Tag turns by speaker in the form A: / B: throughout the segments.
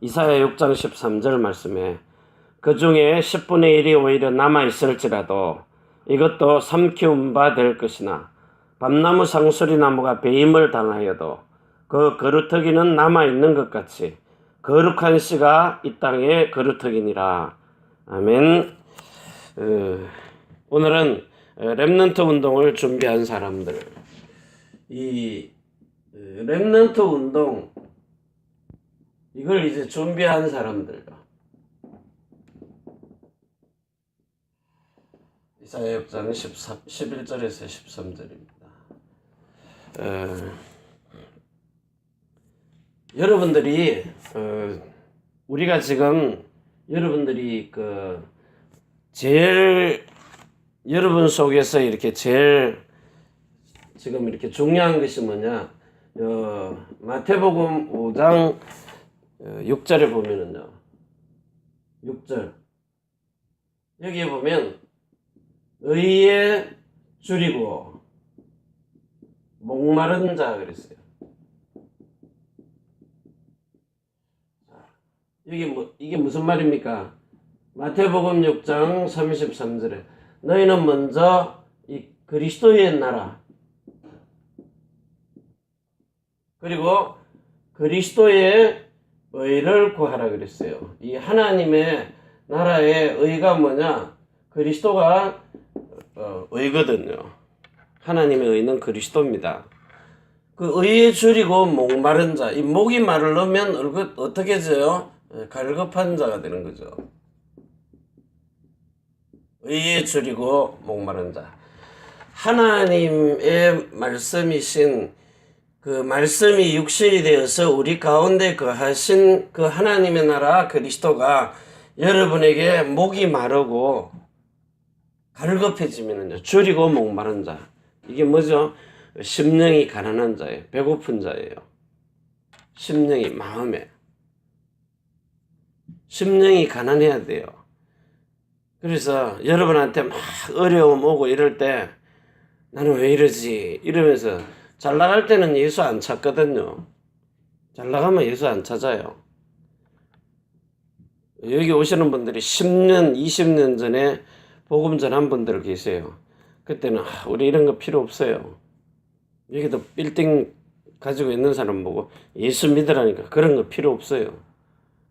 A: 이사야 6장 13절 말씀에 그 중에 10분의 1이 오히려 남아 있을지라도 이것도 삼키운 바 될 것이나 밤나무 상수리 나무가 배임을 당하여도 그 거루터기는 남아 있는 것 같이 거룩한 씨가 이 땅에 거루터기니라. 아멘. 어, 오늘은 렘넌트 운동을 준비한 사람들 이 어, 렘넌트 운동 이걸 이제 준비한 사람들 이사야 6장 13, 11절에서 13절입니다. 어, 여러분들이 어, 우리가 지금 여러분들이 그 제일 여러분 속에서 이렇게 제일 지금 이렇게 중요한 것이 뭐냐? 어, 마태복음 5장 어, 6절에 보면은요. 6절. 여기에 보면 의에 줄이고 목마른 자 그랬어요. 자, 여기 뭐 이게 무슨 말입니까? 마태복음 6장 33절에 너희는 먼저 이 그리스도의 나라 그리고 그리스도의 의를 구하라 그랬어요. 이 하나님의 나라의 의가 뭐냐? 그리스도가 어, 의거든요. 하나님의 의는 그리스도입니다. 그 의에 줄이고 목마른 자, 이 목이 마르려면 얼굴 어떻게 져요? 예, 갈급한 자가 되는 거죠. 의에 줄이고 목마른 자. 하나님의 말씀이신 그 말씀이 육신이 되어서 우리 가운데 거하신 그 하나님의 나라 그리스도가 여러분에게 목이 마르고 갈급해지면은요 줄이고 목마른 자. 이게 뭐죠? 심령이 가난한 자예요. 배고픈 자예요. 심령이 마음에. 심령이 가난해야 돼요. 그래서 여러분한테 막 어려움 오고 이럴 때 나는 왜 이러지? 이러면서 잘 나갈 때는 예수 안 찾거든요. 잘 나가면 예수 안 찾아요. 여기 오시는 분들이 10년, 20년 전에 복음 전한 분들 계세요. 그때는 아, 우리 이런 거 필요 없어요. 여기도 빌딩 가지고 있는 사람 보고 예수 믿으라니까 그런 거 필요 없어요.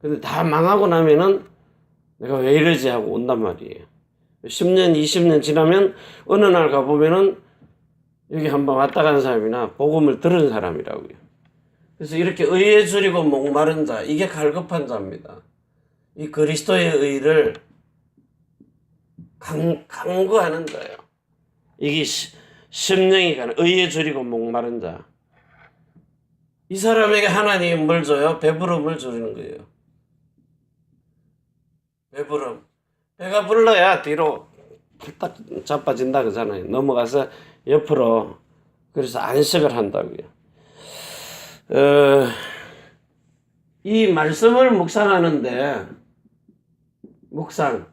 A: 근데 다 망하고 나면은 내가 왜 이러지 하고 온단 말이에요. 10년, 20년 지나면 어느 날 가보면은 여기 한번 왔다 간 사람이나 복음을 들은 사람이라고요. 그래서 이렇게 의에 줄이고 목마른 자, 이게 갈급한 자입니다. 이 그리스도의 의를 강, 강구하는 자예요. 이게 시- 심령이 가는 의에 줄이고 목마른 자. 이 사람에게 하나님이 뭘 줘요? 배부름을 주는 거예요. 배부름. 배가 불러야 뒤로 딱 자빠진다 그러잖아요. 넘어가서 옆으로 그래서 안식을 한다고요. 어, 이 말씀을 묵상하는데 묵상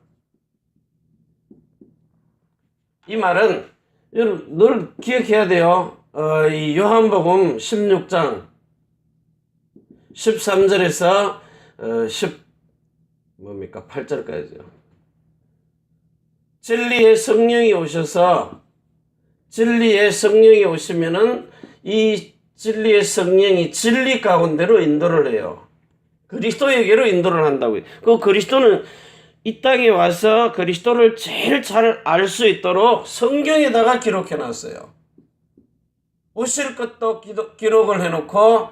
A: 이 말은 늘 기억해야 돼요. 어, 이 요한복음 16장 13절에서 어, 10 뭡니까 8절까지요. 진리의 성령이 오셔서 진리의 성령이 오시면은 이 진리의 성령이 진리 가운데로 인도를 해요. 그리스도에게로 인도를 한다고요. 그 그리스도는 이 땅에 와서 그리스도를 제일 잘 알 수 있도록 성경에다가 기록해 놨어요. 오실 것도 기도, 기록을 해놓고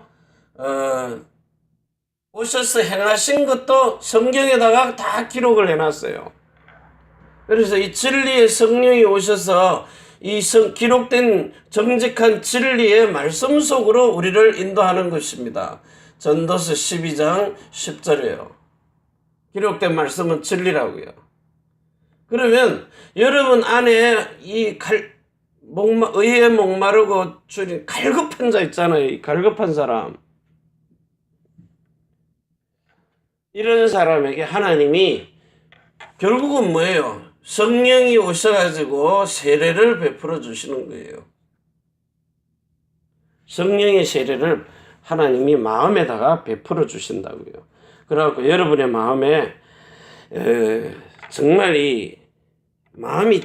A: 어, 오셔서 행하신 것도 성경에다가 다 기록을 해놨어요. 그래서 이 진리의 성령이 오셔서 이 성, 기록된 정직한 진리의 말씀 속으로 우리를 인도하는 것입니다. 전도서 12장 10절이에요. 기록된 말씀은 진리라고요. 그러면 여러분 안에 이 갈, 목마, 의에 목마르고 줄인 갈급한 자 있잖아요. 이 갈급한 사람. 이런 사람에게 하나님이 결국은 뭐예요? 성령이 오셔가지고 세례를 베풀어 주시는 거예요. 성령의 세례를 하나님이 마음에다가 베풀어 주신다고요. 그래갖고 여러분의 마음에 에, 정말 이 마음이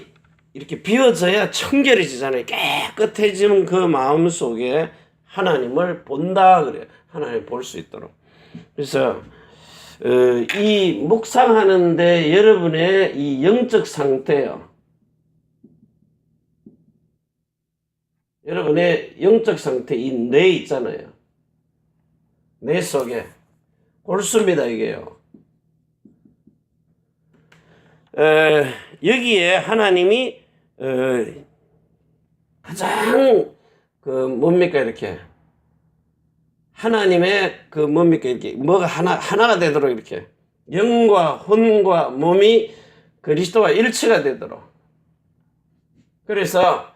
A: 이렇게 비워져야 청결해지잖아요. 깨끗해지면 그 마음 속에 하나님을 본다 그래요. 하나님 볼 수 있도록. 그래서 어, 이 묵상하는데 여러분의 이 영적 상태요. 여러분의 영적 상태 이 뇌 있잖아요. 뇌 속에 골수입니다 이게요. 에, 여기에 하나님이 어, 가장 그 뭡니까 이렇게 하나님의 그 뭡니까 이렇게 뭐가 하나 하나가 되도록 이렇게 영과 혼과 몸이 그리스도와 일치가 되도록 그래서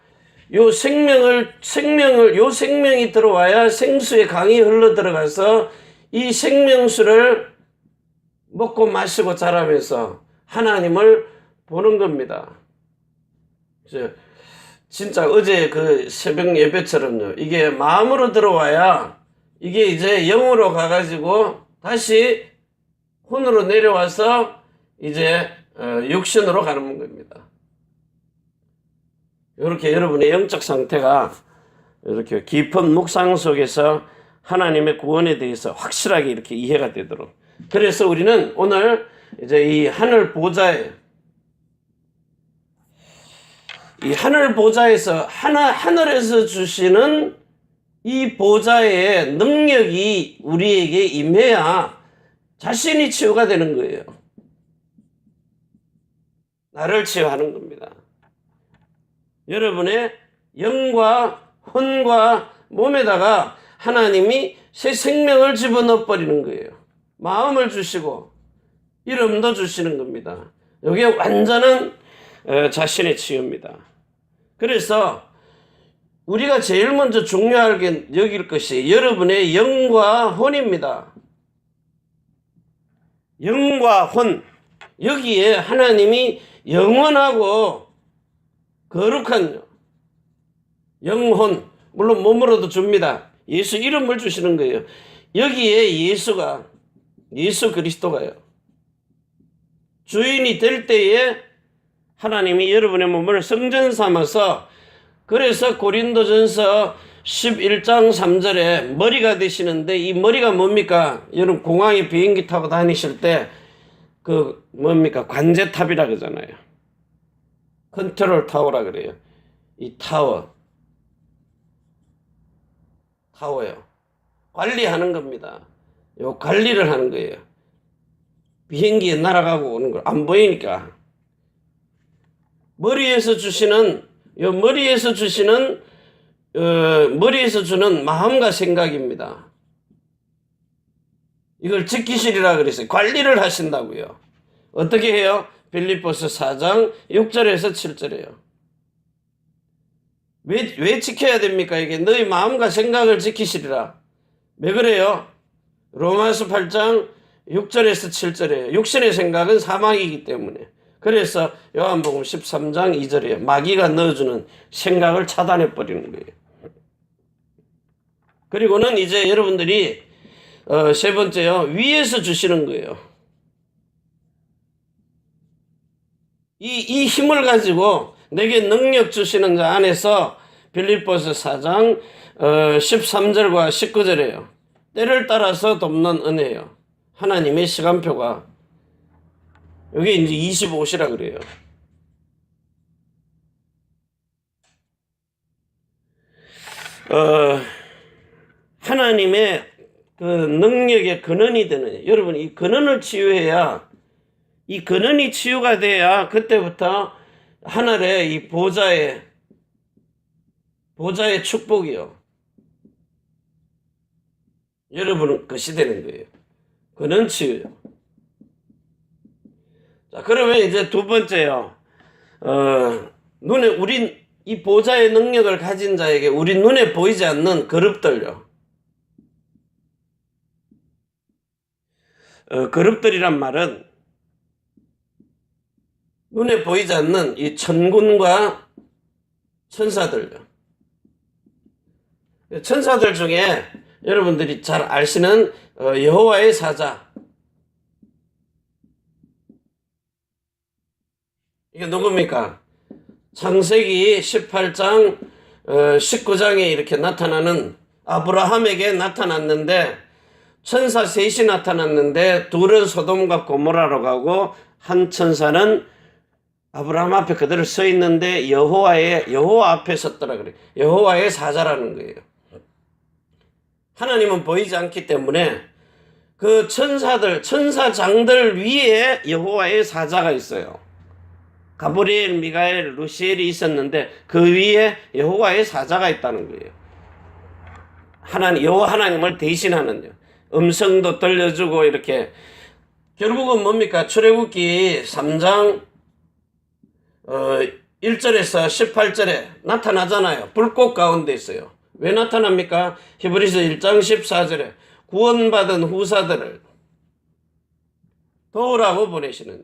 A: 요 생명을 생명을 요 생명이 들어와야 생수의 강이 흘러 들어가서 이 생명수를 먹고 마시고 자라면서 하나님을 보는 겁니다. 진짜 어제 그 새벽 예배처럼요. 이게 마음으로 들어와야 이게 이제 영으로 가가지고 다시 혼으로 내려와서 이제 어, 육신으로 가는 겁니다. 이렇게 여러분의 영적 상태가 이렇게 깊은 묵상 속에서 하나님의 구원에 대해서 확실하게 이렇게 이해가 되도록. 그래서 우리는 오늘 이제 이 하늘 보좌에 이 하늘 보좌에서 하나 하늘에서 주시는 이 보좌의 능력이 우리에게 임해야 자신이 치유가 되는 거예요. 나를 치유하는 겁니다. 여러분의 영과 혼과 몸에다가 하나님이 새 생명을 집어넣어 버리는 거예요. 마음을 주시고 이름도 주시는 겁니다. 이게 완전한 어, 자신의 치유입니다. 그래서 우리가 제일 먼저 중요하게 여길 것이 여러분의 영과 혼입니다. 영과 혼. 여기에 하나님이 영원하고 거룩한 영혼, 물론 몸으로도 줍니다. 예수 이름을 주시는 거예요. 여기에 예수가, 예수 그리스도가요. 주인이 될 때에 하나님이 여러분의 몸을 성전 삼아서 그래서 고린도전서 11장 3절에 머리가 되시는데 이 머리가 뭡니까? 여러분 공항에 비행기 타고 다니실 때 그 뭡니까? 관제탑이라 그러잖아요. 컨트롤 타워라 그래요. 이 타워. 타워요. 관리하는 겁니다. 요 관리를 하는 거예요. 비행기에 날아가고 오는 걸 안 보이니까. 머리에서 주시는 요 머리에서 주시는 어, 머리에서 주는 마음과 생각입니다. 이걸 지키시리라 그랬어요. 관리를 하신다고요. 어떻게 해요? 빌립보서 4장 6절에서 7절이에요. 왜, 왜 지켜야 됩니까? 이게 너희 마음과 생각을 지키시리라. 왜 그래요? 로마서 8장 6절에서 7절이에요. 육신의 생각은 사망이기 때문에. 그래서 요한복음 13장 2절이에요. 마귀가 넣어주는 생각을 차단해 버리는 거예요. 그리고는 이제 여러분들이 어, 세 번째요. 위에서 주시는 거예요. 이, 이 힘을 가지고 내게 능력 주시는 자 안에서 빌립보서 4장 어, 13절과 19절이에요. 때를 따라서 돕는 은혜요. 하나님의 시간표가 여기 이제 25시라 그래요. 어, 하나님의 그 능력의 근원이 되는 여러분 이 근원을 치유해야 이 근원이 치유가 돼야 그때부터 하늘의 이 보좌의 보좌의 축복이요. 여러분은 것이 되는 거예요. 근원 치유요. 자, 그러면 이제 두 번째요. 어, 눈에, 우린 이 보좌의 능력을 가진 자에게 우리 눈에 보이지 않는 그룹들요. 어, 그룹들이란 말은 눈에 보이지 않는 이 천군과 천사들요. 천사들 중에 여러분들이 잘 아시는 어, 여호와의 사자, 이게 누굽니까? 창세기 18장, 어, 19장에 이렇게 나타나는 아브라함에게 나타났는데 천사 셋이 나타났는데 둘은 소돔과 고모라로 가고 한 천사는 아브라함 앞에 그대로 서 있는데 여호와의 여호와 앞에 섰더라 그래. 여호와의 사자라는 거예요. 하나님은 보이지 않기 때문에 그 천사들 천사장들 위에 여호와의 사자가 있어요. 가브리엘, 미가엘, 루시엘이 있었는데 그 위에 여호와의 사자가 있다는 거예요. 하나님 여호와 하나님을 대신하는 음성도 들려주고 이렇게 결국은 뭡니까 출애굽기 3장 어 1절에서 18절에 나타나잖아요. 불꽃 가운데 있어요. 왜 나타납니까? 히브리서 1장 14절에 구원받은 후사들을 도우라고 보내시는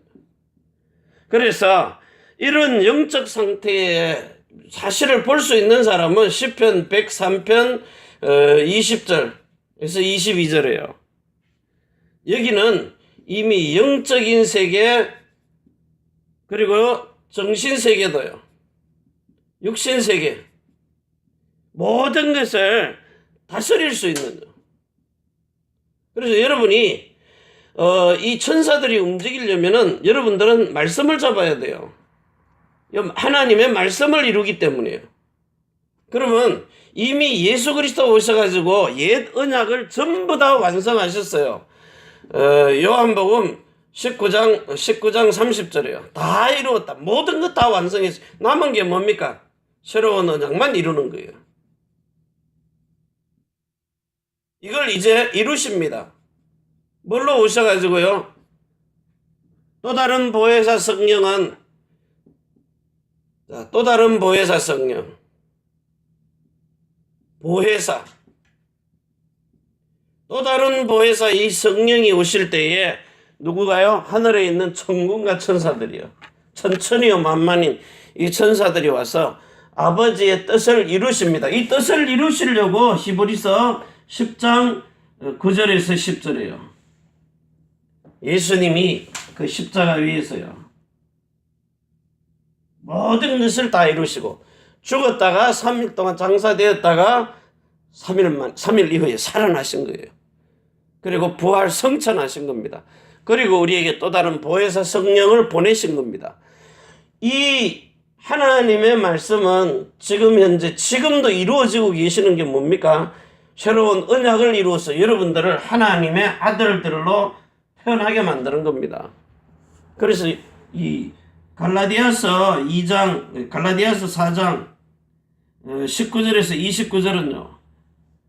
A: 그래서 이런 영적 상태의 사실을 볼 수 있는 사람은 시편 103편 20절에서 22절이에요. 여기는 이미 영적인 세계 그리고 정신 세계도요. 육신 세계 모든 것을 다스릴 수 있는 그래서 여러분이 어, 이 천사들이 움직이려면은 여러분들은 말씀을 잡아야 돼요. 하나님의 말씀을 이루기 때문이에요. 그러면 이미 예수 그리스도 오셔가지고 옛 언약을 전부 다 완성하셨어요. 어, 요한복음 19장 19장 30절이에요. 다 이루었다. 모든 것 다 완성했어. 남은 게 뭡니까? 새로운 언약만 이루는 거예요. 이걸 이제 이루십니다. 뭘로 오셔가지고요? 또 다른 보혜사 성령은 자, 또 다른 보혜사 성령 보혜사 또 다른 보혜사 이 성령이 오실 때에 누구가요? 하늘에 있는 천군과 천사들이요. 천천히요 만만인 이 천사들이 와서 아버지의 뜻을 이루십니다. 이 뜻을 이루시려고 히브리서 10장 9절에서 10절이에요. 예수님이 그 십자가 위에서요. 모든 것을 다 이루시고 죽었다가 3일 동안 장사되었다가 3일만 3일 이후에 살아나신 거예요. 그리고 부활 성천하신 겁니다. 그리고 우리에게 또 다른 보혜사 성령을 보내신 겁니다. 이 하나님의 말씀은 지금 현재 지금도 이루어지고 계시는 게 뭡니까? 새로운 언약을 이루어서 여러분들을 하나님의 아들들로 태어나게 만드는 겁니다. 그래서 이 갈라디아서 2장, 갈라디아서 4장 19절에서 29절은요.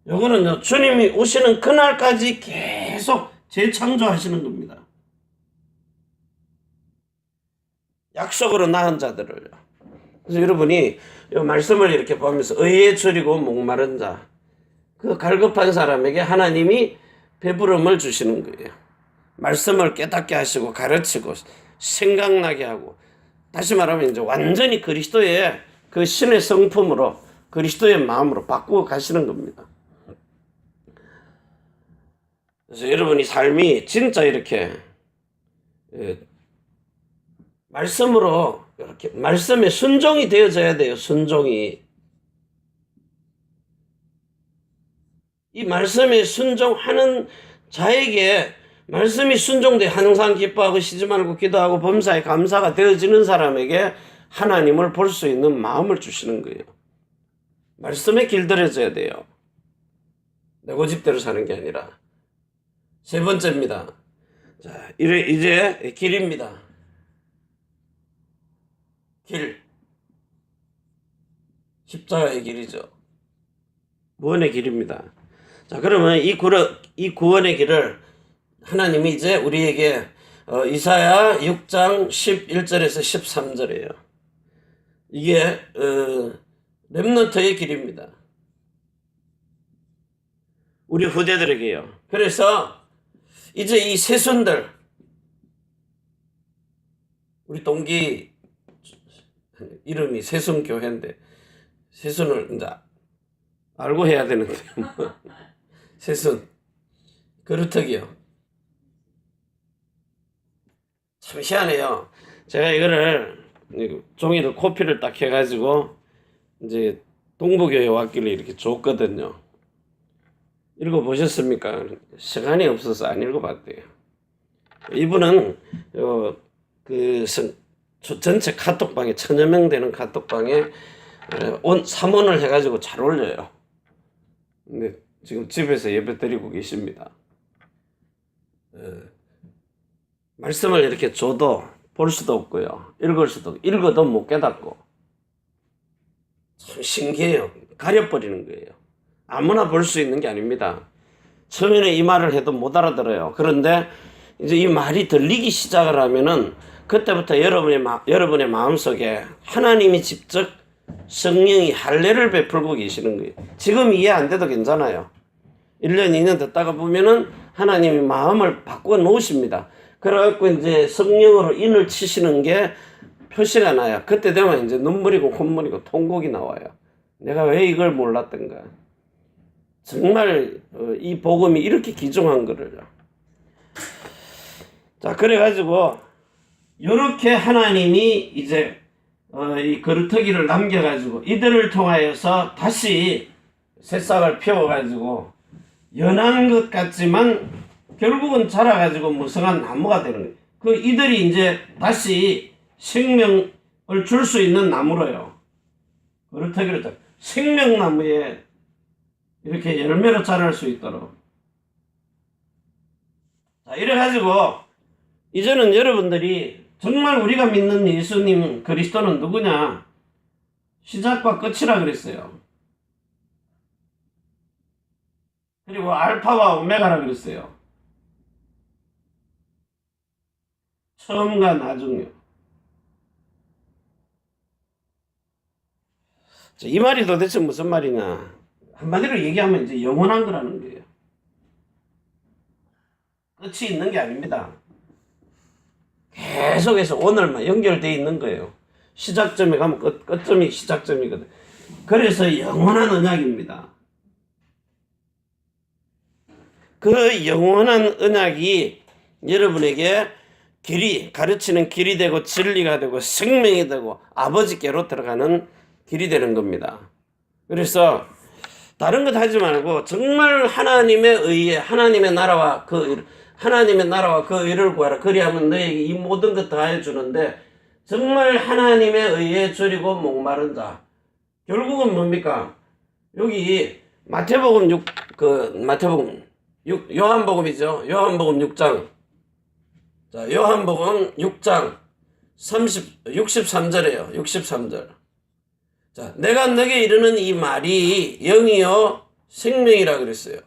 A: 요거는요. 주님이 오시는 그날까지 계속 재창조하시는 겁니다. 약속으로 낳은 자들을요. 그래서 여러분이 이 말씀을 이렇게 보면서 의에 줄이고 목마른 자, 그 갈급한 사람에게 하나님이 배부름을 주시는 거예요. 말씀을 깨닫게 하시고 가르치고 생각나게 하고 다시 말하면 이제 완전히 그리스도의 그 신의 성품으로 그리스도의 마음으로 바꾸어 가시는 겁니다. 그래서 여러분이 삶이 진짜 이렇게 예, 말씀으로 이렇게 말씀에 순종이 되어져야 돼요. 순종이 이 말씀에 순종하는 자에게 말씀이 순종돼 항상 기뻐하고 쉬지 말고 기도하고 범사에 감사가 되어지는 사람에게 하나님을 볼 수 있는 마음을 주시는 거예요. 말씀에 길들여져야 돼요. 내 고집대로 사는 게 아니라. 세 번째입니다. 자, 이제 길입니다. 길. 십자가의 길이죠. 구원의 길입니다. 자, 그러면 이 구원의 길을 하나님이 이제 우리에게 어, 이사야 6장 11절에서 13절이에요. 이게 어, 렘넌트의 길입니다. 우리 후대들에게요. 그래서 이제 이 세손들 우리 동기 이름이 세손 교회인데 세손을 이제 알고 해야 되는데 뭐. 세손 그렇다기요. 참 희한해요. 제가 이거를 이 종이를 코피를 딱 해가지고 이제 동부교회 왔길래 이렇게 줬거든요. 읽어 보셨습니까? 시간이 없어서 안 읽어봤대요. 이분은 어, 그 전체 카톡방에 천여 명 되는 카톡방에 어, 온 삼원을 해가지고 잘 올려요. 근데 지금 집에서 예배 드리고 계십니다. 어, 말씀을 이렇게 줘도 볼 수도 없고요. 읽을 수도 읽어도 못 깨닫고 참 신기해요. 가려버리는 거예요. 아무나 볼 수 있는 게 아닙니다. 처음에는 이 말을 해도 못 알아들어요. 그런데 이제 이 말이 들리기 시작을 하면은 그때부터 여러분의 마, 여러분의 마음속에 하나님이 직접 성령이 할례를 베풀고 계시는 거예요. 지금 이해 안 돼도 괜찮아요. 1년, 2년 됐다가 보면은 하나님이 마음을 바꾸어 놓으십니다. 그래갖고 이제 성령으로 인을 치시는 게 표시가 나요. 그때 되면 이제 눈물이고 콧물이고 통곡이 나와요. 내가 왜 이걸 몰랐던가. 정말 어, 이 복음이 이렇게 귀중한 거를. 자, 그래가지고 이렇게 하나님이 이제 어, 이 거루터기를 남겨가지고 이들을 통하여서 다시 새싹을 피워가지고 연한 것 같지만 결국은 자라가지고 무성한 나무가 되는 거예요. 그 이들이 이제 다시 생명을 줄 수 있는 나무로요. 거루터기를 딱 생명나무에 이렇게 열매로 자랄 수 있도록. 자, 이래가지고 이제는 여러분들이 정말 우리가 믿는 예수님 그리스도는 누구냐? 시작과 끝이라 그랬어요. 그리고 알파와 오메가라 그랬어요. 처음과 나중이요. 자, 이 말이 도대체 무슨 말이냐? 한마디로 얘기하면 이제 영원한 거라는 거예요. 끝이 있는 게 아닙니다. 계속해서 오늘만 연결되어 있는 거예요. 시작점에 가면 끝, 끝점이 시작점이거든. 그래서 영원한 언약입니다. 그 영원한 언약이 여러분에게 길이, 가르치는 길이 되고 진리가 되고 생명이 되고 아버지께로 들어가는 길이 되는 겁니다. 그래서 다른 것 하지 말고 정말 하나님의 의에 하나님의 나라와 그 일- 하나님의 나라와 그 의를 구하라. 그리하면 너에게 이 모든 것 다 해주는데 정말 하나님의 의에 줄이고 목마른 자. 결국은 뭡니까? 여기 마태복음 6, 그 마태복음 6, 요한복음이죠. 요한복음 6장. 자, 요한복음 6장 30, 63절이에요. 63절. 자, 내가 너에게 이르는 이 말이 영이요 생명이라 그랬어요.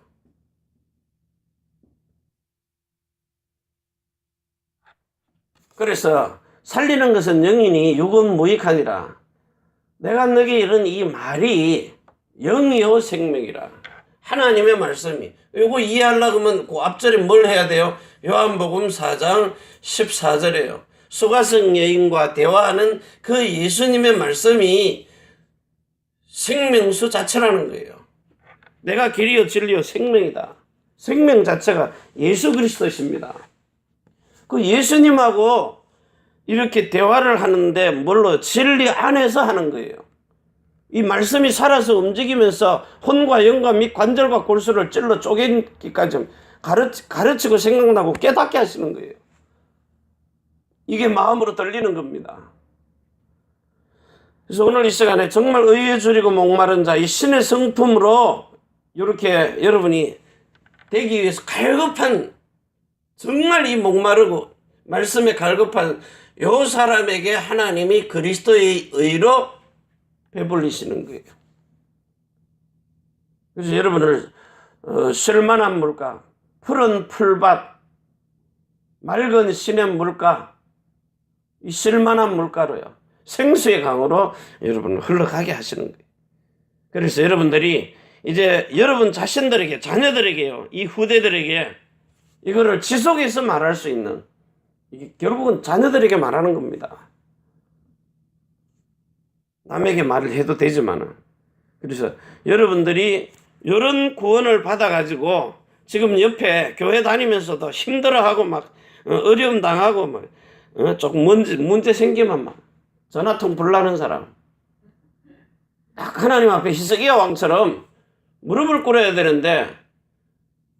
A: 그래서 살리는 것은 영이니 육은 무익하니라. 내가 너에게 이른 이 말이 영이요 생명이라. 하나님의 말씀이. 이거 이해하려고 하면 그 앞절에 뭘 해야 돼요? 요한복음 4장 14절이에요. 수가성 여인과 대화하는 그 예수님의 말씀이 생명수 자체라는 거예요. 내가 길이요 진리요 생명이다. 생명 자체가 예수 그리스도십니다. 그 예수님하고 이렇게 대화를 하는데 뭘로 진리 안에서 하는 거예요. 이 말씀이 살아서 움직이면서 혼과 영과 및 관절과 골수를 찔러 쪼개기까지 가르치, 가르치고 생각나고 깨닫게 하시는 거예요. 이게 마음으로 들리는 겁니다. 그래서 오늘 이 시간에 정말 의에 줄이고 목마른 자, 이 신의 성품으로 이렇게 여러분이 되기 위해서 갈급한 정말 이 목마르고 말씀에 갈급한 요 사람에게 하나님이 그리스도의 의로 배불리시는 거예요. 그래서 여러분을 어, 쉴만한 물가, 푸른 풀밭, 맑은 시냇 물가, 이 쉴만한 물가로요. 생수의 강으로 여러분을 흘러가게 하시는 거예요. 그래서 여러분들이 이제 여러분 자신들에게, 자녀들에게요, 이 후대들에게 이거를 지속해서 말할 수 있는 이게 결국은 자녀들에게 말하는 겁니다. 남에게 말을 해도 되지만은 그래서 여러분들이 이런 구원을 받아가지고 지금 옆에 교회 다니면서도 힘들어하고 막 어, 어려움 당하고 막 어, 조금 문제 문제 생기면 막 전화통 불나는 사람. 딱 하나님 앞에 히스기야 왕처럼 무릎을 꿇어야 되는데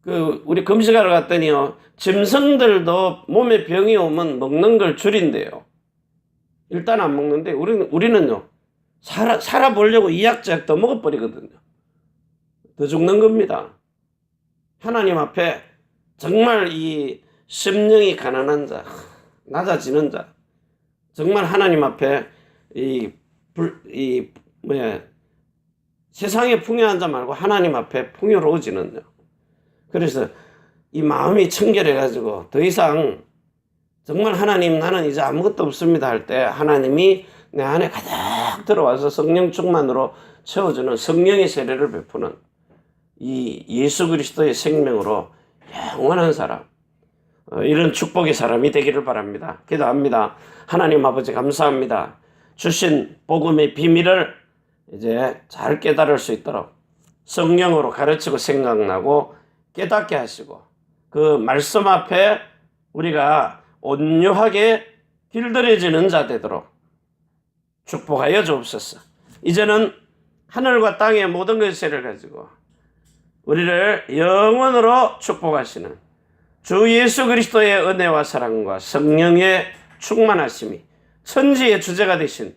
A: 그 우리 금식하러 갔더니요 짐승들도 몸에 병이 오면 먹는 걸 줄인대요. 일단 안 먹는데 우리는 우리는요 살아 살아 보려고 이약저약 더 먹어버리거든요. 더 죽는 겁니다. 하나님 앞에 정말 이 심령이 가난한 자, 낮아지는 자, 정말 하나님 앞에 이 불, 이 뭐야 세상에 풍요한 자 말고 하나님 앞에 풍요로워지는요. 그래서 이 마음이 청결해 가지고 더 이상 정말 하나님 나는 이제 아무것도 없습니다 할 때 하나님이 내 안에 가득 들어와서 성령 충만으로 채워주는 성령의 세례를 베푸는 이 예수 그리스도의 생명으로 영원한 사람 어, 이런 축복의 사람이 되기를 바랍니다. 기도합니다. 하나님 아버지 감사합니다. 주신 복음의 비밀을 이제 잘 깨달을 수 있도록 성령으로 가르치고 생각나고 깨닫게 하시고 그 말씀 앞에 우리가 온유하게 길들여지는 자 되도록 축복하여 주옵소서. 이제는 하늘과 땅의 모든 것을 가지고 우리를 영원으로 축복하시는 주 예수 그리스도의 은혜와 사랑과 성령의 충만하심이 천지의 주제가 되신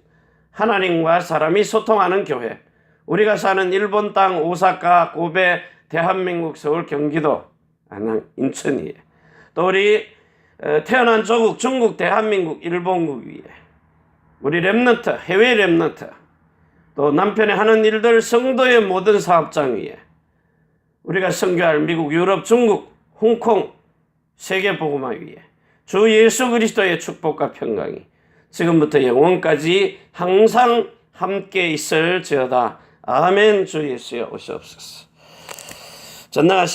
A: 하나님과 사람이 소통하는 교회 우리가 사는 일본 땅 오사카 고베 대한민국 서울 경기도 안양 인천이에 또 우리 어, 태어난 조국 중국 대한민국 일본국 위에 우리 랩런트 해외 랩런트 또 남편이 하는 일들 성도의 모든 사업장 위에 우리가 선교할 미국, 유럽, 중국, 홍콩 세계 복음화 위에 주 예수 그리스도의 축복과 평강이 지금부터 영원까지 항상 함께 있을지어다. 아멘. 주 예수여 오시옵소서. 전능하신